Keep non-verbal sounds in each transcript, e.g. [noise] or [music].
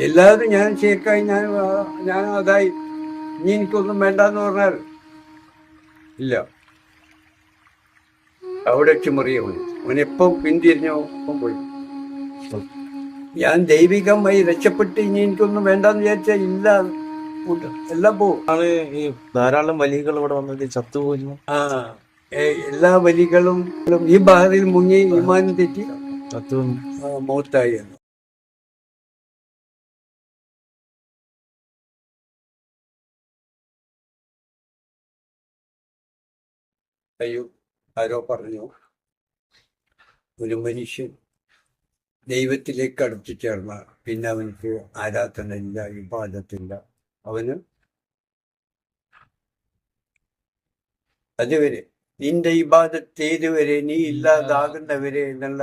എല്ലാവരും ഞാൻ ഷേക്കായി ഞാൻ ഞാൻ അതായി. ഇനി എനിക്കൊന്നും വേണ്ടെന്ന് പറഞ്ഞാൽ ഇല്ല. അവിടെ അവൻ എപ്പം പിന്തിരിഞ്ഞോ ഒപ്പം പോയി. ഞാൻ ദൈവികമായി രക്ഷപ്പെട്ട് ഇനി എനിക്കൊന്നും വേണ്ടെന്ന് വിചാരിച്ചാൽ ഇല്ല. എല്ലാം പോവും. ആണ് ഈ ധാരാളം വലികൾ ഇവിടെ വന്നത്. ചത്തുപോയി ആ എല്ലാ വലികളും ഈ ബാറിൽ മുങ്ങി വിമാനം തെറ്റി മൗത്തായി. അയ്യോ ആരോ പറഞ്ഞു. ഒരു മനുഷ്യൻ ദൈവത്തിലേക്ക് അടുത്തു ചേർന്ന പിന്നെ അവനക്ക് ആരാധനയില്ല വിവാദത്തില്ല. അവന് അതുവരെ നിന്റെ ഇബാദത്ത് ഏതുവരെ നീ ഇല്ലാതാകുന്നവരെ എന്നുള്ള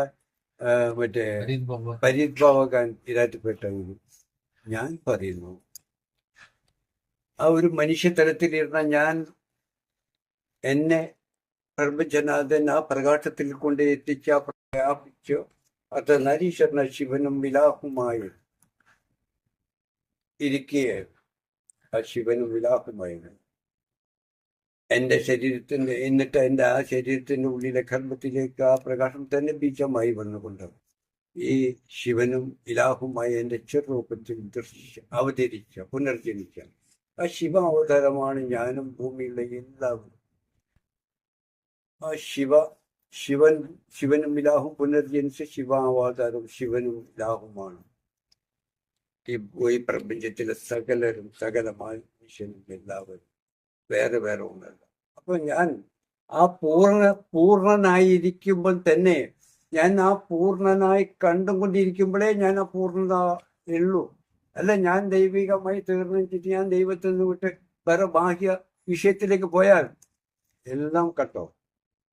മറ്റേ പരിഭവകാൻ ഇരാറ്റപ്പെട്ടവര് ഞാൻ പറയുന്നു. ആ ഒരു മനുഷ്യതലത്തിലിരുന്ന ഞാൻ എന്നെ പ്രപഞ്ചനാഥൻ ആ പ്രകാശത്തിൽ കൊണ്ട് എത്തിച്ച പ്രയാപിച്ചു അത് നരീശ്വരന ശിവനും വിലാഹുമായി ഇരിക്കെ. ആ ശിവനും വിലാഹുമായിരുന്നു എന്റെ ശരീരത്തിന്റെ എന്നിട്ട് എന്റെ ആ ശരീരത്തിന്റെ ഉള്ളിലെ ഗർഭത്തിലേക്ക് ആ പ്രകാശം തന്നെ ബീജമായി വന്നുകൊണ്ട് ഈ ശിവനും ഇലാഹുമായി എന്റെ ചെറുരൂപത്തിൽ ദർശിച്ച അവതരിച്ച പുനർജനിച്ച. ആ ശിവ അവതാരമാണ് ഞാനും ഭൂമിയിലെ എല്ലാവരും. ശിവ ശിവൻ ശിവനും ഇലാഹും പുനർജനിച്ച ശിവ അവതാരം ശിവനും ഇലാഹുമാണ്. ഈ ഈ പ്രപഞ്ചത്തിലെ സകലരും സകല മനുഷ്യനും എല്ലാവരും വേറെ വേറെ ഒന്നല്ല. അപ്പൊ ഞാൻ ആ പൂർണ പൂർണനായിരിക്കുമ്പോൾ തന്നെ ഞാൻ ആ പൂർണനായി കണ്ടുകൊണ്ടിരിക്കുമ്പോഴേ ഞാൻ ആ പൂർണത ഉള്ളൂ. അല്ല ഞാൻ ദൈവികമായി തീർന്നിട്ട് ഞാൻ ദൈവത്തിൽ നിന്ന് വിട്ട് വേറെ ബാഹ്യ വിഷയത്തിലേക്ക് പോയാൽ എല്ലാം കട്ടോ?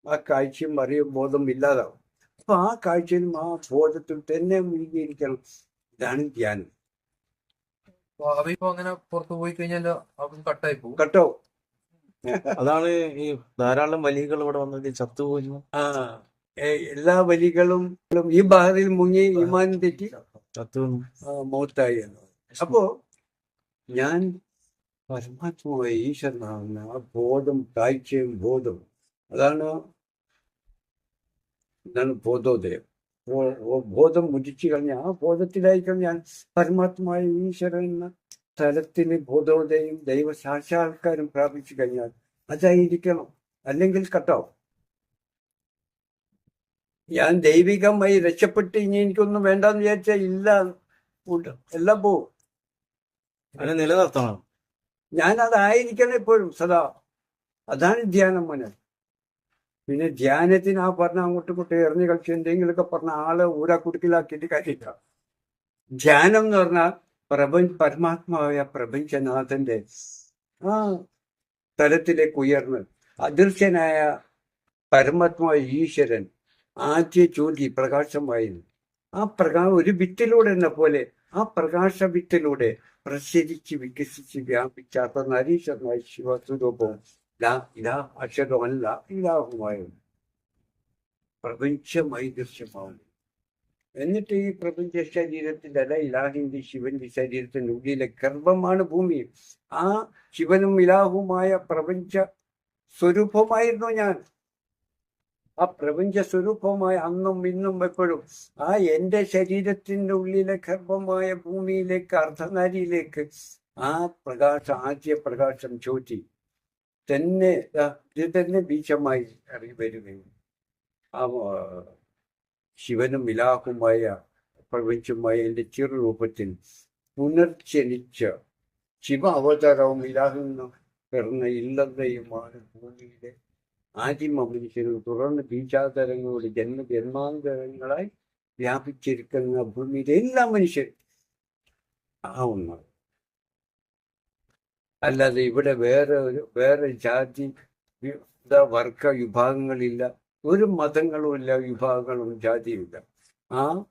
ആ കാഴ്ചയും അറിയും ബോധം ഇല്ലാതാവും. അപ്പൊ ആ കാഴ്ചയിലും ആ ബോധത്തിൽ തന്നെ മുഴുകിയിരിക്കണം. ഇതാണ് ധ്യാനം. അങ്ങനെ പുറത്തു പോയി കഴിഞ്ഞാൽ അവൻ കട്ടായി പോകും. കട്ടോ അതാണ് ഈ ധാരാളം വലികൾ ഇവിടെ വന്നത് ചത്തുപോയി എല്ലാ വലികളും ഈ ബാഹറിൽ മുങ്ങി വിമാനം തെറ്റി ചത്തു മൗത്തായി. അപ്പോ ഞാൻ പരമാത്മാവായ ഈശ്വരനാകുന്ന ആ ബോധം കാഴ്ചയും ബോധം അതാണ് എന്താണ് ബോധോദയം ബോധം മുടിച്ചു കഴിഞ്ഞ ആ ബോധത്തിലായിരിക്കും ഞാൻ പരമാത്മായ ഈശ്വരൻ എന്ന സ്ഥലത്തിന് ബോധോദയം ദൈവ സാക്ഷാത്കാരം പ്രാപിച്ചു കഴിഞ്ഞാൽ അതായിരിക്കണം. അല്ലെങ്കിൽ കട്ടോ? ഞാൻ ദൈവികമായി രക്ഷപ്പെട്ട് ഇനി എനിക്കൊന്നും വേണ്ടെന്ന് വിചാരിച്ചാൽ ഇല്ല. എല്ലാം പോവും. നിലനിർത്തണം. ഞാൻ അതായിരിക്കണം എപ്പോഴും സദാ. അതാണ് ധ്യാനം മോനെ പിന്നെ ധ്യാനത്തിന് ആ പറഞ്ഞ അങ്ങോട്ടും ഇങ്ങോട്ടും എറിഞ്ഞു കളിച്ച് എന്തെങ്കിലുമൊക്കെ പറഞ്ഞ ആളെ ഊരാ കുടുക്കിലാക്കിയിട്ട് കാര്യമില്ല. ധ്യാനം എന്ന് പറഞ്ഞാൽ പ്രപഞ്ച പരമാത്മാവായ പ്രപഞ്ചനാഥന്റെ ആ തലത്തിലേക്ക് ഉയർന്ന് അദൃശ്യനായ പരമാത്മാവായ ഈശ്വരൻ ആദ്യ ജ്യോതി പ്രകാശമായിരുന്നു. ആ പ്രകാ ഒരു വിത്തിലൂടെ എന്ന പോലെ ആ പ്രകാശ വിത്തിലൂടെ പ്രസരിച്ച് വികസിച്ച് വ്യാപിച്ച നരീശ്വരനായ ശിവസ്വരൂപവും ഇലാ അക്ഷരമല്ല ഇലാഹുമായിരുന്നു പ്രപഞ്ചമായി ദൃശ്യമാവുന്നു. എന്നിട്ട് ഈ പ്രപഞ്ച ശരീരത്തിന്റെ അല്ല ഇലാഹിന്റെ ശിവന്റെ ശരീരത്തിന്റെ ഉള്ളിലെ ഗർഭമാണ് ഭൂമി. ആ ശിവനും ഇലാഹുമായ പ്രപഞ്ച സ്വരൂപമായിരുന്നു ഞാൻ. ആ പ്രപഞ്ച സ്വരൂപമായ അന്നും ഇന്നും എപ്പോഴും ആ എന്റെ ശരീരത്തിന്റെ ഉള്ളിലെ ഗർഭമായ ഭൂമിയിലേക്ക് അർദ്ധനാരിയിലേക്ക് ആ പ്രകാശം ആദ്യ പ്രകാശം ചോറ്റി. തന്നെ ഇത് തന്നെ ബീജമായി ഇറങ്ങി വരികയും ആ ശിവനും വിലാഹുമായ പ്രപഞ്ചമായ എന്റെ ചെറുരൂപത്തിൽ പുനർജനിച്ച ശിവ അവതാരവും ഇലാഹെന്ന് പിറന്ന ഇല്ലതയുമാണ് ഭൂമിയിലെ ആദിമ മനുഷ്യരും തുടർന്ന് ബീജാതരങ്ങളുടെ ജന്മ ജന്മാന്തരങ്ങളായി വ്യാപിച്ചിരിക്കുന്ന ഭൂമിയിലെ എല്ലാ മനുഷ്യരും ആ ഒന്നാണ്. അല്ലാതെ ഇവിടെ വേറെ ഒരു വേറെ ജാതി വർഗ വിഭാഗങ്ങളില്ല. ഒരു മതങ്ങളും ഇല്ല വിഭാഗങ്ങളും ജാതിയും ഇല്ല. ആ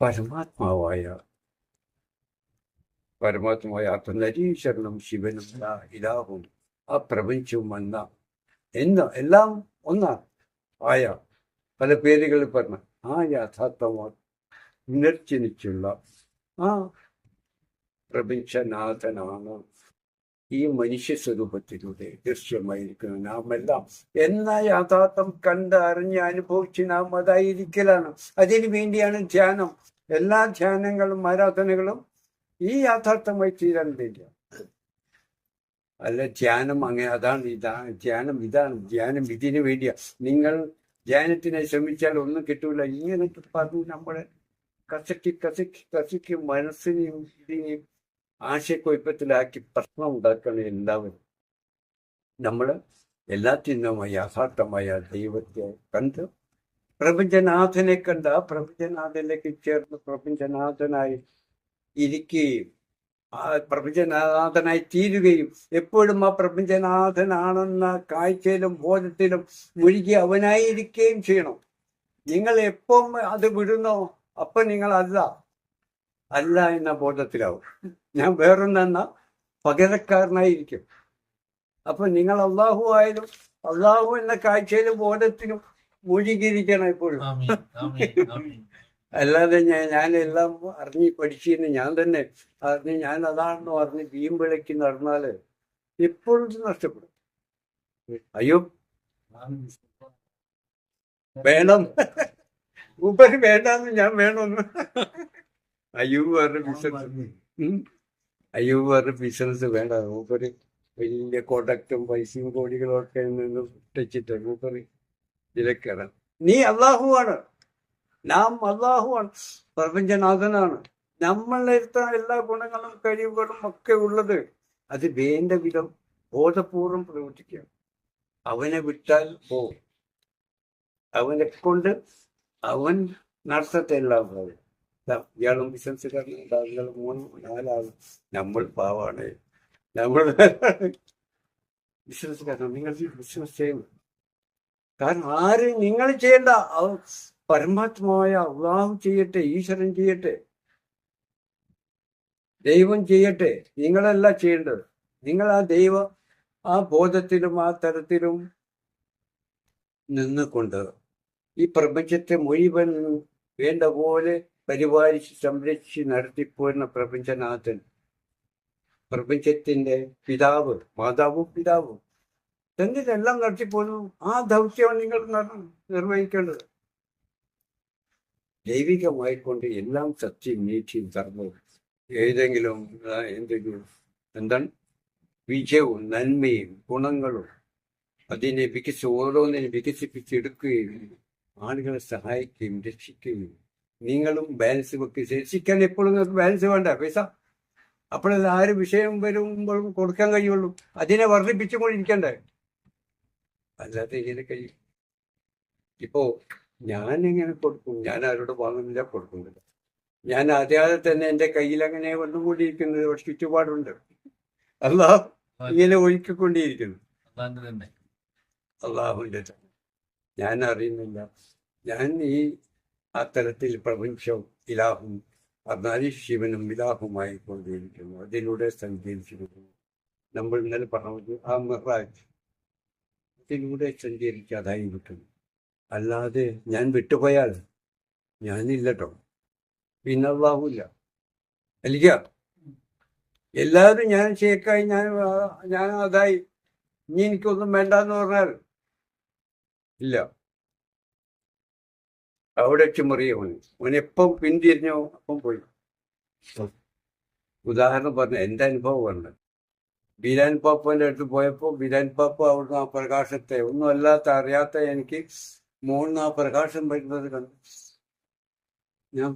പരമാത്മാവായ പരമാത്മാവായ ആത്മനരീശ്വരനും ശിവനും ഇലാ- ഇലാഹും ആ പ്രപഞ്ചവും വന്ന എന്ന എല്ലാം ഒന്നാ ആയ പല പേരുകളിൽ പറഞ്ഞ ആ യഥാർത്ഥമാണ് പുനർജനിച്ചുള്ള ആ പ്രപഞ്ചനാഥനാണ്. ഈ മനുഷ്യ സ്വരൂപത്തിലൂടെ ദൃശ്യമായിരിക്കുന്നു നാം എല്ലാം എന്ന യാഥാർത്ഥം കണ്ട് അറിഞ്ഞ് അനുഭവിച്ച് നാം അതായിരിക്കലാണ്. അതിനു വേണ്ടിയാണ് ധ്യാനം. എല്ലാ ധ്യാനങ്ങളും ആരാധനകളും ഈ യാഥാർത്ഥമായി തീരാൻ വേണ്ടിയാണ് അല്ല ധ്യാനം അങ്ങനെ അതാണ് ഇതാണ് ധ്യാനം ഇതാണ് ധ്യാനം ഇതിനു വേണ്ടിയാ. നിങ്ങൾ ധ്യാനത്തിനെ ശ്രമിച്ചാൽ ഒന്നും കിട്ടൂല. ഇങ്ങനെ പറഞ്ഞു നമ്മളെ കസക്കി കസക്കി കസക്കി മനസ്സിനെയും ഇതിനെയും ആശയക്കുഴപ്പത്തിലാക്കി പ്രശ്നം ഉണ്ടാക്കണം എല്ലാവരും നമ്മൾ എല്ലാത്തിനുമായി യഥാർത്ഥമായ ദൈവത്തെ കണ്ട് പ്രപഞ്ചനാഥനെ കണ്ട പ്രപഞ്ചനാഥനിലേക്ക് ചേർന്ന് പ്രപഞ്ചനാഥനായി ഇരിക്കുകയും ആ പ്രപഞ്ചനാഥനായി തീരുകയും എപ്പോഴും ആ പ്രപഞ്ചനാഥനാണെന്ന കാഴ്ചയിലും ബോധത്തിലും മുഴുകി അവനായിരിക്കുകയും ചെയ്യണം. നിങ്ങൾ എപ്പം അത് വിടുന്നോ അപ്പൊ നിങ്ങൾ അല്ല അല്ല എന്ന ബോധത്തിലാവും. ഞാൻ വേറൊന്നെന്ന പകരക്കാരനായിരിക്കും. അപ്പൊ നിങ്ങൾ അള്ളാഹു ആയാലും അള്ളാഹു എന്ന കാഴ്ചയിലും ബോധത്തിനും മുഴുകിയിരിക്കണം എപ്പോഴും ആമീൻ അല്ലാതെ ഞാൻ ഞാനെല്ലാം അറിഞ്ഞ് പഠിച്ചിരുന്നു ഞാൻ തന്നെ അറിഞ്ഞ് ഞാൻ അതാണെന്ന് പറഞ്ഞ് വീമ്പിളക്കി നടന്നാൽ എപ്പോഴും നഷ്ടപ്പെടും. അയ്യോ. വേണം. ഉപരി വേണ്ടെന്ന് ഞാൻ വേണമെന്ന് അയ്യോ വേറെ ബിസിനസ് അയ്യൂബ് പറഞ്ഞ ബിസിനസ് വേണ്ട. മൂപ്പര് വലിയ കോട്ടക്റ്റും പൈസയും കോടികളും ഒക്കെ നിന്ന് ടച്ചിട്ട് മൂപ്പര് ഇതിലേക്കാണ് നീ അള്ളാഹുവാണ് നാം അള്ളാഹുവാണ് പ്രപഞ്ചനാഥനാണ് നമ്മളെടുത്ത എല്ലാ ഗുണങ്ങളും കഴിവുകളും ഒക്കെ ഉള്ളത്. അത് വേണ്ട വിധം ബോധപൂർവം പ്രവർത്തിക്കുക. അവനെ വിട്ടാൽ പോവും. അവനെ കൊണ്ട് അവൻ നടത്തത്തെ എല്ലാം ദാ ഇയാളും ബിസിനസ്സുകാരൻ മൂന്ന് നാലാളും നമ്മൾ പാവാണ്. നമ്മൾ ബിസിനസ്സുകാരൻ നിങ്ങൾ ബിസിനസ് ചെയ്യുന്നു കാരണം ആര് നിങ്ങൾ ചെയ്യേണ്ട പരമാത്മാവായ അള്ളാഹു ചെയ്യട്ടെ ഈശ്വരൻ ചെയ്യട്ടെ ദൈവം ചെയ്യട്ടെ നിങ്ങളല്ല ചെയ്യേണ്ടത്. നിങ്ങൾ ആ ദൈവ ആ ബോധത്തിലും ആ തരത്തിലും നിന്നുകൊണ്ട് ഈ പ്രപഞ്ചത്തെ മുഴുവൻ വേണ്ട പോലെ പരിപാലിച്ച് സംരക്ഷിച്ച് നടത്തിപ്പോരുന്ന പ്രപഞ്ചനാഥൻ. പ്രപഞ്ചത്തിന്റെ പിതാവ് മാതാവും പിതാവും. എന്തിനെല്ലാം നടത്തിപ്പോരുന്നു ആ ദൗത്യമാണ് നിങ്ങൾ നിർവഹിക്കേണ്ടത്. ദൈവികമായിക്കൊണ്ട് എല്ലാം സത്യം നീതിയും ധർമ്മവും ഏതെങ്കിലും എന്തെങ്കിലും എന്താണ്? വിജയവും നന്മയും ഗുണങ്ങളും അതിനെ വികസി ഓരോന്നിനെ വികസിപ്പിച്ചെടുക്കുകയും ആളുകളെ സഹായിക്കുകയും രക്ഷിക്കുകയും നിങ്ങളും ബാലൻസ് വെക്കി ശേഷിക്കാൻ എപ്പോഴും നിങ്ങൾക്ക് ബാലൻസ് വേണ്ട. പൈസ അപ്പോഴത് ആര് വിഷയം വരുമ്പോഴും കൊടുക്കാൻ കഴിയുള്ളൂ. അതിനെ വർദ്ധിപ്പിച്ചുകൊണ്ടിരിക്കണ്ടേ അല്ലാതെ ഇങ്ങനെ കഴിയും. ഇപ്പോ ഞാൻ എങ്ങനെ കൊടുക്കും. ഞാൻ ആരോട് വാങ്ങുന്നില്ല കൊടുക്കുന്നില്ല. ഞാൻ അറിയാതെ തന്നെ എന്റെ കയ്യിൽ അങ്ങനെ വന്നുകൊണ്ടിരിക്കുന്നത് ഒരു ചുറ്റുപാടുണ്ട്. അള്ളാഹ് ഇങ്ങനെ ഒഴുക്കിക്കൊണ്ടിരിക്കുന്നു അള്ളാഹുന്റെ അള്ളാഹുവിന്റെ ഞാൻ അറിയുന്നില്ല. ഞാൻ ഈ ആ പ്രപഞ്ചം ഇലാഹും പറഞ്ഞാൽ ശിവനും ഇലാഹുമായി കൊണ്ടിരിക്കുന്നു അതിലൂടെ സഞ്ചരിച്ചിരിക്കുന്നു. നമ്മൾ ഇന്നലെ പറഞ്ഞു ആ മെഹ്റാജ് അതിലൂടെ സഞ്ചരിക്കാതായിരിക്കുന്നു അല്ലാതെ ഞാൻ വിട്ടുപോയാൽ ഞാനില്ലട്ടോ. പിന്നെ അള്ളാഹുല്ല അല്ല എല്ലാവരും ഞാൻ ചേക്കായി ഞാൻ ഞാൻ അതായി. ഇനി എനിക്കൊന്നും വേണ്ടെന്ന് പറഞ്ഞാൽ ഇല്ല. അവിടെ ചുമറിയ മറിയവൻ അവൻ എപ്പം പിന്തിരിഞ്ഞോ അപ്പം പോയി. ഉദാഹരണം പറഞ്ഞ എന്റെ അനുഭവം പറഞ്ഞു ബിരാൻ പാപ്പന്റെ അടുത്ത് പോയപ്പോൾ ബിരാൻ പാപ്പ അവിടുന്ന് ആ പ്രകാശത്തെ ഒന്നും അല്ലാത്ത അറിയാത്ത എനിക്ക് മോളിന്ന് ആ പ്രകാശം വരുന്നത് കണ്ടു. ഞാൻ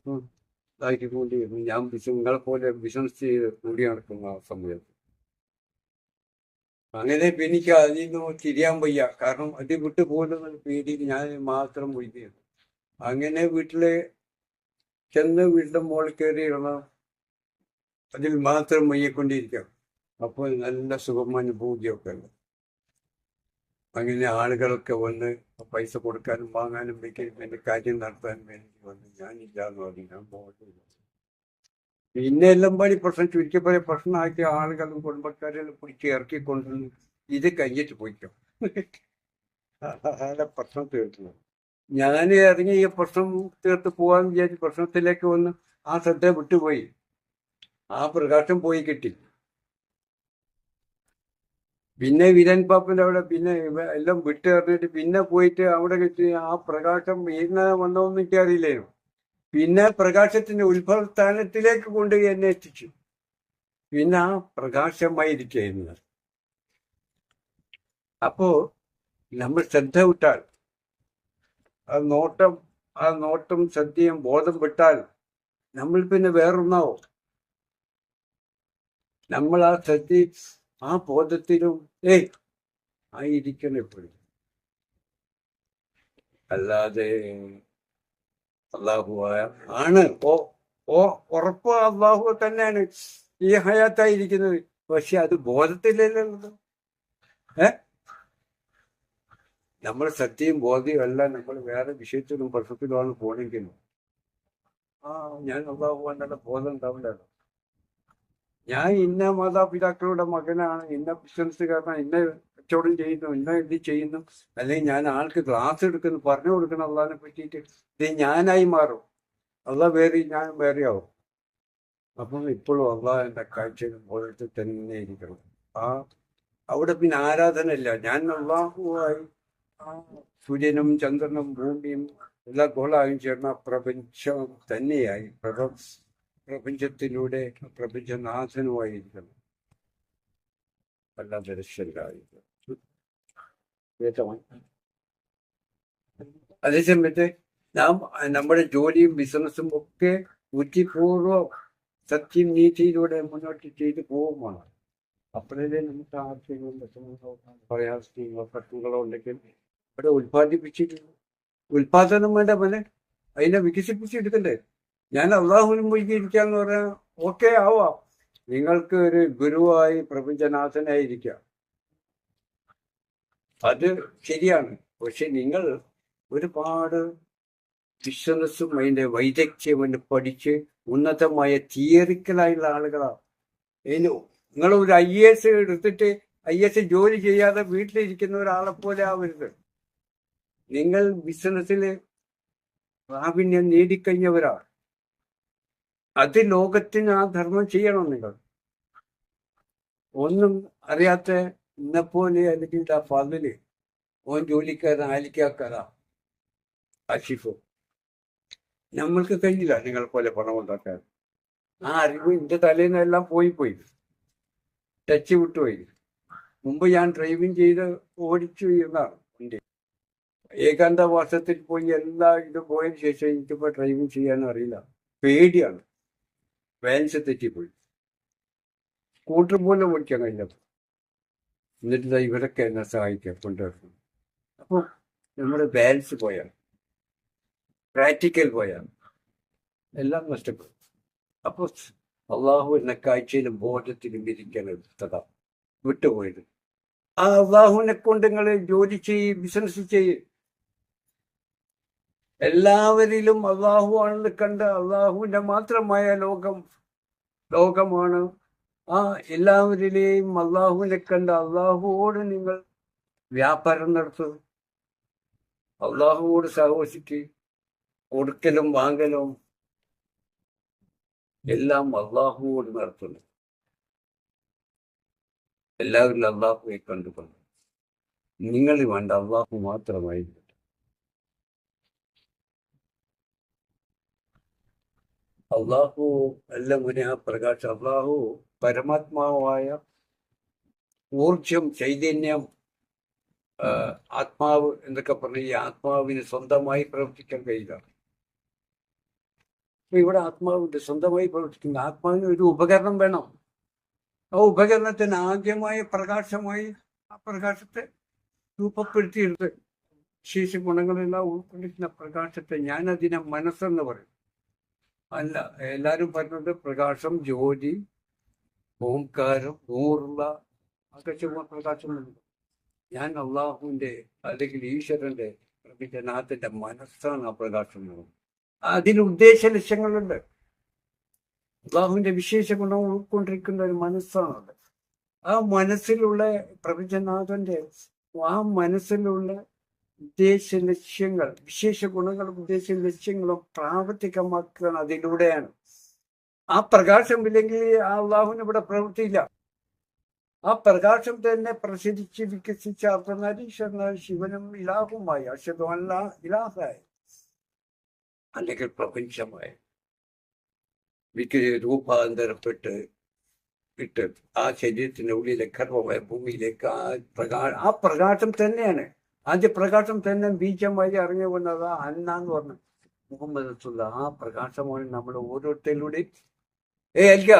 ഇതാക്കിക്കൊണ്ടിരുന്നു ഞാൻ നിങ്ങളെ പോലെ ബിസിനസ് ചെയ്ത് കൂടി നടക്കുന്ന ആ സമയത്ത്. അങ്ങനെ എനിക്ക് അതിൽ നിന്ന് തിരിയാൻ വയ്യ. കാരണം അത് വിട്ടു പോകുന്ന പേടിയിൽ ഞാൻ മാത്രം ഒഴിക്കുന്നു അങ്ങനെ വീട്ടിലെ ചെന്ന് വീട്ടിന്റെ മുകളിൽ കയറി ഇടണം അതിൽ മാത്രം മയ്യക്കൊണ്ടിരിക്കാം അപ്പോൾ നല്ല സുഖമാനുഭൂതിയൊക്കെ ഉണ്ട്. അങ്ങനെ ആളുകളൊക്കെ വന്ന് പൈസ കൊടുക്കാനും വാങ്ങാനും വെക്കാനും എന്റെ കാര്യം നടത്താനും വേണ്ടി വന്ന് ഞാനില്ല എന്ന് പറഞ്ഞു. ഞാൻ പോകട്ടില്ല പിന്നെ എല്ലാം പാടി പ്രശ്നം ചുരുക്കിപ്പോലെ പ്രശ്നമാക്കിയ ആളുകളും കുടുംബക്കാരെല്ലാം പിടിച്ച് ഇറക്കിക്കൊണ്ടുവന്ന് ഇത് കഴിഞ്ഞിട്ട് പോയിക്കോ. [laughs] അതാണ് പ്രശ്നം തീർന്നു ഞാൻ ഇറങ്ങി ഈ പ്രശ്നം തീർത്ത് പോവാൻ വിചാരിച്ച് പ്രശ്നത്തിലേക്ക് വന്ന് ആ ശ്രദ്ധ വിട്ടുപോയി. ആ പ്രകാശം പോയി കിട്ടി. പിന്നെ വിരൻ പാപ്പന്റെ അവിടെ പിന്നെ എല്ലാം വിട്ട് എറിഞ്ഞിട്ട് പിന്നെ പോയിട്ട് അവിടെ കിട്ടി. ആ പ്രകാശം വീണ വന്നോന്നും എനിക്ക് അറിയില്ലേനു പിന്നെ പ്രകാശത്തിന്റെ ഉത്ഭവ സ്ഥാനത്തിലേക്ക് കൊണ്ട് എന്നെ എത്തിച്ചു. പിന്നെ ആ പ്രകാശമായിരിക്കുന്നത് അപ്പോ നമ്മൾ ശ്രദ്ധ വിട്ടാൽ നോട്ടം ആ നോട്ടം ശ്രദ്ധയും ബോധം വിട്ടാൽ നമ്മൾ പിന്നെ വേറൊന്നാവും. നമ്മൾ ആ ശ്രദ്ധ ആ ബോധത്തിലും ഏയ് ആയിരിക്കണം എപ്പോഴും അല്ലാതെ അള്ളാഹു ആണ്. ഓ ഓ ഉറപ്പ് അള്ളാഹു തന്നെയാണ് ഈ ഹയാത്തായിരിക്കുന്നത്. പക്ഷെ അത് ബോധത്തിലല്ലേ ഉള്ളത് ഏ? നമ്മൾ സത്യവും ബോധ്യവും എല്ലാം നമ്മൾ വേറെ വിഷയത്തിലും പ്രശ്നത്തിലുമാണ് പോണെങ്കിൽ ആ ഞാൻ അള്ളാഹു എന്നുള്ള ബോധം ഉണ്ടാവില്ലല്ലോ ഞാൻ ഇന്ന മാതാപിതാക്കളുടെ മകനാണ് ഇന്ന ബിസിനസ്സുകാരനാണ് ഇന്ന കച്ചവടം ചെയ്യുന്നു ഇന്ന ഇത് ചെയ്യുന്നു. അല്ലെങ്കിൽ ഞാൻ ആൾക്ക് ക്ലാസ് എടുക്കുന്നു പറഞ്ഞു കൊടുക്കണം അള്ളാഹിനെ പറ്റിയിട്ട്. ഇത് ഞാനായി മാറും. അള്ളാഹ് വേറെ ഞാൻ വേറെയാവും അപ്പം ഇപ്പോഴും അള്ളാഹ് എന്റെ കാഴ്ചയിൽ ബോധത്തിൽ തന്നെ ഇരിക്കണം. ആ അവിടെ പിന്നെ ആരാധന ഇല്ല ഞാൻ അള്ളാഹുവായി സൂര്യനും ചന്ദ്രനും ഭൂമിയും എല്ലാ ഗോളായും ചേർന്ന പ്രപഞ്ചം തന്നെയായി. പ്രപ പ്രപഞ്ചത്തിലൂടെ പ്രപഞ്ചനാഥനുമായിരിക്കണം അല്ലാതെ ദൃശ്യരായിരിക്കണം അതേ സമയത്ത് നാം നമ്മുടെ ജോലിയും ബിസിനസ്സും ഒക്കെ ബുദ്ധിപൂർവം സത്യം നീതിയിലൂടെ മുന്നോട്ട് ചെയ്ത് പോകുമാണ് അപ്പോഴേ നമുക്ക് വിഷമങ്ങളോ പ്രയാസങ്ങളോ പ്രശ്നങ്ങളോ ഉണ്ടെങ്കിൽ ഇവിടെ ഉത്പാദിപ്പിച്ചിട്ടുണ്ട് ഉൽപാദനം വേണ്ട പോലെ അതിനെ വികസിപ്പിച്ചെടുക്കണ്ടേ? ഞാൻ അള്ളാഹുവിനും പോയിരിക്കാന്ന് പറഞ്ഞാൽ ഓക്കെ ആവാം. നിങ്ങൾക്ക് ഒരു ഗുരുവായി പ്രപഞ്ചനാഥനായിരിക്കാം. അത് ശരിയാണ്. പക്ഷെ നിങ്ങൾ ഒരുപാട് ബിസിനസ്സും അതിന്റെ വൈദഗ്ധ്യം പഠിച്ച് ഉന്നതമായ തിയറിക്കലായുള്ള ആളുകളാണ് നിങ്ങൾ ഒരു ഐ എസ് എടുത്തിട്ട് ഐ എസ് ജോലി ചെയ്യാതെ വീട്ടിലിരിക്കുന്ന ഒരാളെ പോലെ ആവരുത്. നിങ്ങൾ ബിസിനസ്സിൽ പ്രാവീണ്യം നേടിക്കഴിഞ്ഞവരാണ്. അത് ലോകത്തിന് ആ ധർമ്മം ചെയ്യണം നിങ്ങൾ. ഒന്നും അറിയാത്ത ഇന്നെപ്പോലെ അല്ലെങ്കിൽ ആ ഫതിൽ ഓൻ ജോലിക്കാരൻ ആലിക്കാക്കാരാ അഷിഫോ നമ്മൾക്ക് കഴിഞ്ഞില്ല നിങ്ങൾ പോലെ പണം ഉണ്ടാക്കാൻ ആ അറിവ് എന്റെ തലേന്ന് പോയി പോയി ടച്ച് വിട്ടുപോയി. മുമ്പ് ഞാൻ ഡ്രൈവിംഗ് ചെയ്ത് ഓടിച്ചു എന്നാണ്. ഏകാന്തവാസത്തിൽ പോയി എല്ലാ ഇത് പോയതിനു ശേഷം എനിക്കിപ്പോ ഡ്രൈവിംഗ് ചെയ്യാനും അറിയില്ല. പേടിയാണ്. ബാലൻസ് തെറ്റിപ്പോയി. സ്കൂട്ടർ പോലും ഓടിക്കാൻ കഴിഞ്ഞ എന്നിട്ട് ഇവരൊക്കെ എന്നെ സഹായിക്കുക കൊണ്ടുവരണം. അപ്പോൾ നമ്മുടെ ബാലൻസ് പോയാൽ പ്രാക്ടിക്കൽ പോയാൽ എല്ലാം നഷ്ടപ്പെടും. അപ്പോൾ അള്ളാഹു എന്ന കാഴ്ചയിലും ബോധത്തിലും ഇരിക്കണത് വിട്ടുപോയത്. ആ അള്ളാഹുവിനെ കൊണ്ട് നിങ്ങൾ ജോലി ചെയ്യ് ബിസിനസ് ചെയ്യ്. എല്ലാവരിലും അള്ളാഹു ആണെന്ന് കണ്ട് അള്ളാഹുവിന്റെ മാത്രമായ ലോകം ലോകമാണ്. ആ എല്ലാവരിലെയും അള്ളാഹുവിനെ കണ്ട് അള്ളാഹുവോട് നിങ്ങൾ വ്യാപാരം നടത്തുക അള്ളാഹുവോട് സഹോസിറ്റി കൊടുക്കലും വാങ്ങലും എല്ലാം അള്ളാഹുവോട് നടത്തുന്നു. എല്ലാവരിലും അള്ളാഹുവെ കണ്ടുകൊണ്ട് നിങ്ങൾ വേണ്ട അള്ളാഹു മാത്രമായിരിക്കും. അള്ളാഹു അല്ല മുനെ ആ പ്രകാശം അള്ളാഹു പരമാത്മാവായ ഊർജം ചൈതന്യം ആത്മാവ് എന്നൊക്കെ പറഞ്ഞ ഈ ആത്മാവിന് സ്വന്തമായി പ്രവർത്തിക്കാൻ കഴിയില്ല അപ്പൊ ഇവിടെ ആത്മാവിന്റെ സ്വന്തമായി പ്രവർത്തിക്കുന്ന. ആത്മാവിന് ഒരു ഉപകരണം വേണം. ആ ഉപകരണത്തിന് ആദ്യമായ പ്രകാശമായി ആ പ്രകാശത്തെ രൂപപ്പെടുത്തിയെടുത്ത് ശേഷി ഗുണങ്ങളെല്ലാം ഉൾക്കൊണ്ടിരിക്കുന്ന പ്രകാശത്തെ ഞാനതിനെ മനസ്സെന്ന് പറയും. അല്ല എല്ലാവരും പറഞ്ഞത് പ്രകാശം ജ്യോതി ഓംകാരം നൂറുള്ള ഒക്കെ ചുമ്മാ പ്രകാശമുണ്ട് ഞാൻ അള്ളാഹുവിന്റെ അല്ലെങ്കിൽ ഈശ്വരന്റെ പ്രപഞ്ചനാഥന്റെ മനസ്സാണ് ആ പ്രകാശം. അതിന് ഉദ്ദേശ ലക്ഷ്യങ്ങളുണ്ട്. അള്ളാഹുവിന്റെ വിശേഷ ഗുണം ഉൾക്കൊണ്ടിരിക്കുന്ന ഒരു മനസ്സാണത്. ആ മനസ്സിലുള്ള പ്രപഞ്ചനാഥന്റെ ആ മനസ്സിലുള്ള ഉദ്ദേശ ലക്ഷ്യങ്ങൾ വിശേഷ ഗുണങ്ങളും ഉദ്ദേശ ലക്ഷ്യങ്ങളും പ്രാവർത്തികമാക്കുക അതിലൂടെയാണ്. ആ പ്രകാശം ഇല്ലെങ്കിൽ ആ അള്ളാഹുവിന് ഇവിടെ പ്രവൃത്തിയില്ല. ആ പ്രകാശം തന്നെ പ്രസരിച്ച് വികസിച്ച അർദ്ധനാരീശ്വരനായ ശിവനും ഇലാഹുമായി അശുദ്ധമല്ല ഇലാഹായി അല്ലെങ്കിൽ പ്രപഞ്ചമായി. വിക്ക് രൂപാന്തരപ്പെട്ട് ഇട്ട് ആ ശരീരത്തിന്റെ ഉള്ളിലെ കർമ്മമായ ഭൂമിയിലേക്ക് ആ പ്രകാ ആ പ്രകാശം തന്നെയാണ്. ആദ്യ പ്രകാശം തന്നെ ബീജം വഴി ഇറങ്ങി വന്നത് അന്ന എന്ന് പറഞ്ഞു. മുഹമ്മദ് റസൂല്ല ആ പ്രകാശമാണ് നമ്മൾ ഓരോരുത്തരിലൂടെ ഏ അല്ല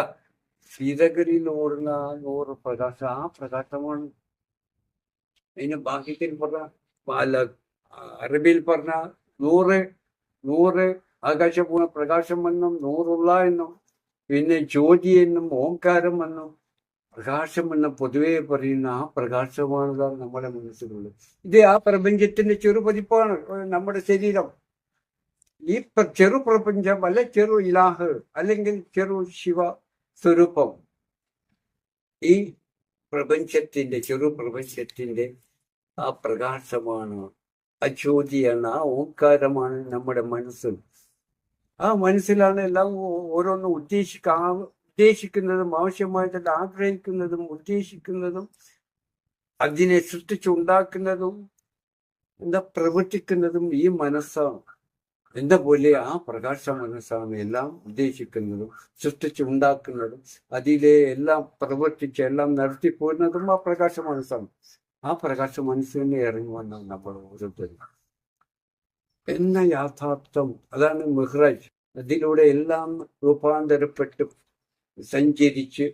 സീതഗിരിയിൽ ഓടുന്ന നൂറ് പ്രകാശം ആ പ്രകാശമാണ്. അതിന് ബാഹ്യത്തിൽ പറഞ്ഞ അല്ല അറബിയിൽ പറഞ്ഞ നൂറ് നൂറ് ആകാശപൂർണ പ്രകാശം എന്നും നൂറുള്ള എന്നും പിന്നെ ജ്യോതി എന്നും ഓംകാരം എന്നും പ്രകാശം എന്ന പൊതുവെ പറയുന്ന ആ പ്രകാശമാണ് നമ്മുടെ മനസ്സിലുള്ളത്. ഇത് ആ പ്രപഞ്ചത്തിന്റെ ചെറു പതിപ്പാണ് നമ്മുടെ ശരീരം. ഈ ചെറു പ്രപഞ്ചം അല്ലെ ചെറു ഇലാഹ് അല്ലെങ്കിൽ ചെറു ശിവ സ്വരൂപം ഈ പ്രപഞ്ചത്തിന്റെ ചെറു പ്രപഞ്ചത്തിന്റെ ആ പ്രകാശമാണ് ആ ജ്യോതിയാണ് ആ ഓംകാരമാണ് നമ്മുടെ മനസ്സ്. ആ മനസ്സിലാണ് എല്ലാം ഓരോന്നും ഉദ്ദേശിക്കാ ഉദ്ദേശിക്കുന്നതും ആവശ്യമായിട്ട് ആഗ്രഹിക്കുന്നതും ഉദ്ദേശിക്കുന്നതും അതിനെ സൃഷ്ടിച്ചുണ്ടാക്കുന്നതും എന്താ പ്രവർത്തിക്കുന്നതും ഈ മനസ്സാണ് എന്താ പോലെ ആ പ്രകാശ മനസ്സാണ് എല്ലാം ഉദ്ദേശിക്കുന്നതും സൃഷ്ടിച്ചുണ്ടാക്കുന്നതും അതിലെ എല്ലാം പ്രവർത്തിച്ച് എല്ലാം നടത്തി പോരുന്നതും ആ പ്രകാശ മനസ്സാണ്. ആ പ്രകാശ മനസ്സിനെ ഇറങ്ങി വന്ന നമ്മൾ ഓരോരുത്തരും. എന്ന യാഥാർത്ഥ്യം അതാണ് മെഹ്റാജ്. അതിലൂടെ എല്ലാം രൂപാന്തരപ്പെട്ട്. സഞ്ചരിച്ച്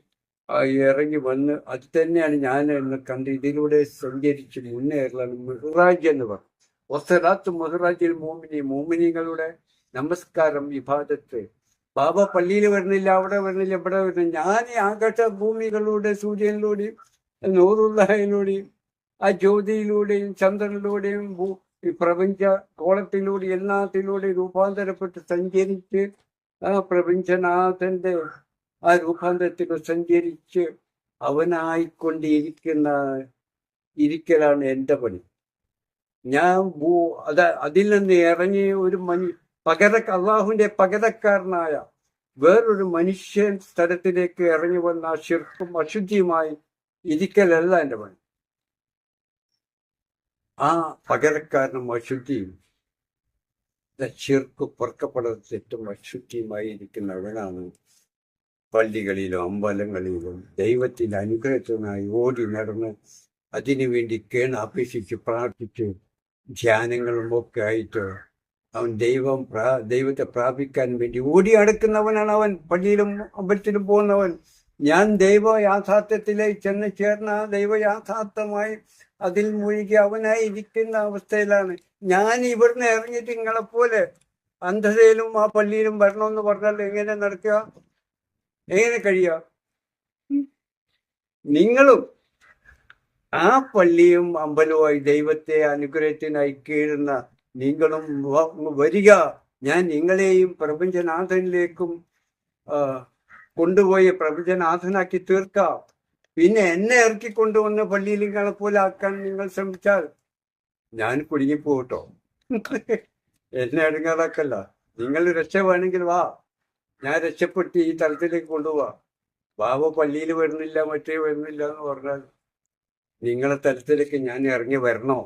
ഇറങ്ങി വന്ന് അത് തന്നെയാണ് ഞാൻ എന്ന് കണ്ട് ഇതിലൂടെ സഞ്ചരിച്ച് മുന്നേറലാണ് മെഹ്റാജ് എന്ന് പറഞ്ഞു ഒസറാത്ത് മെഹ്റാജിൽ മോമിനി മോമിനികളുടെ നമസ്കാരം വിഭാഗത്ത്. ബാബ പള്ളിയിൽ വരുന്നില്ല അവിടെ വരുന്നില്ല ഇവിടെ വരുന്നില്ല. ഞാൻ ഈ ആകാശ ഭൂമികളിലൂടെ സൂര്യനിലൂടെയും നൂറുള്ളയിലൂടെയും ആ ജ്യോതിയിലൂടെയും ചന്ദ്രനിലൂടെയും പ്രപഞ്ച കോളത്തിലൂടെ എല്ലാത്തിലൂടെ രൂപാന്തരപ്പെട്ട് സഞ്ചരിച്ച് ആ പ്രപഞ്ചനാഥന്റെ ആ രൂപാന്തരത്തിൽ സഞ്ചരിച്ച് അവനായിക്കൊണ്ടിരിക്കുന്ന ഇരിക്കലാണ് എന്റെ പണി. ഞാൻ ഭൂ അത് അതിൽ നിന്ന് ഇറങ്ങി ഒരു മനു പകര അള്ളാഹുവിന്റെ പകരക്കാരനായ വേറൊരു മനുഷ്യൻ സ്ഥലത്തിലേക്ക് ഇറങ്ങി വന്ന ശിർക്കും അശുദ്ധിയുമായി ഇരിക്കലല്ല എന്റെ പണി. ആ പകരക്കാരനും അശുദ്ധിയും ശിർക്ക് പൊറക്കപ്പെടാത്ത തെറ്റും അശുദ്ധിയുമായി ഇരിക്കുന്നവനാണ് പള്ളികളിലും അമ്പലങ്ങളിലും ദൈവത്തിന്റെ അനുഗ്രഹത്തിനായി ഓടി നടന്ന് അതിനുവേണ്ടി കേണ് അപേക്ഷിച്ച് പ്രാർത്ഥിച്ച് ധ്യാനങ്ങളും ഒക്കെ ആയിട്ട് അവൻ ദൈവം പ്രാ ദൈവത്തെ പ്രാപിക്കാൻ വേണ്ടി ഓടി അടക്കുന്നവനാണ് അവൻ. പള്ളിയിലും അമ്പലത്തിലും പോകുന്നവൻ. ഞാൻ ദൈവ യാഥാർത്ഥ്യത്തിലേക്ക് ചെന്ന് ചേർന്ന ദൈവ യാഥാർത്ഥ്യമായി അതിൽ മുഴുകി അവനായി ഇരിക്കുന്ന അവസ്ഥയിലാണ്. ഞാൻ ഇവിടുന്ന് ഇറങ്ങിയിട്ട് നിങ്ങളെപ്പോലെ അന്ധതയിലും ആ പള്ളിയിലും വരണമെന്ന് പറഞ്ഞാൽ എങ്ങനെ നടക്കുക? എങ്ങനെ കഴിയ നിങ്ങളും ആ പള്ളിയും അമ്പലവുമായി ദൈവത്തെ അനുഗ്രഹത്തിനായി കീഴുന്ന നിങ്ങളും വരിക. ഞാൻ നിങ്ങളെയും പ്രപഞ്ചനാഥനിലേക്കും കൊണ്ടുപോയി പ്രപഞ്ചനാഥനാക്കി തീർക്കാം. പിന്നെ എന്നെ ഇറക്കി കൊണ്ടുവന്ന് പള്ളിയിൽ നിങ്ങളെ പോലെ ആക്കാൻ നിങ്ങൾ ശ്രമിച്ചാൽ ഞാൻ കുടുങ്ങിപ്പോട്ടോ [laughs] എന്നെ അടുങ്ങാറാക്കല്ല നിങ്ങൾ രക്ഷ വേണമെങ്കിൽ വാ. ഞാൻ രക്ഷപ്പെട്ട് ഈ തലത്തിലേക്ക് കൊണ്ടുപോവാ. ബാബ പള്ളിയിൽ വരുന്നില്ല മറ്റേ വരുന്നില്ല എന്ന് പറഞ്ഞാൽ നിങ്ങളെ തലത്തിലേക്ക് ഞാൻ ഇറങ്ങി വരണോ?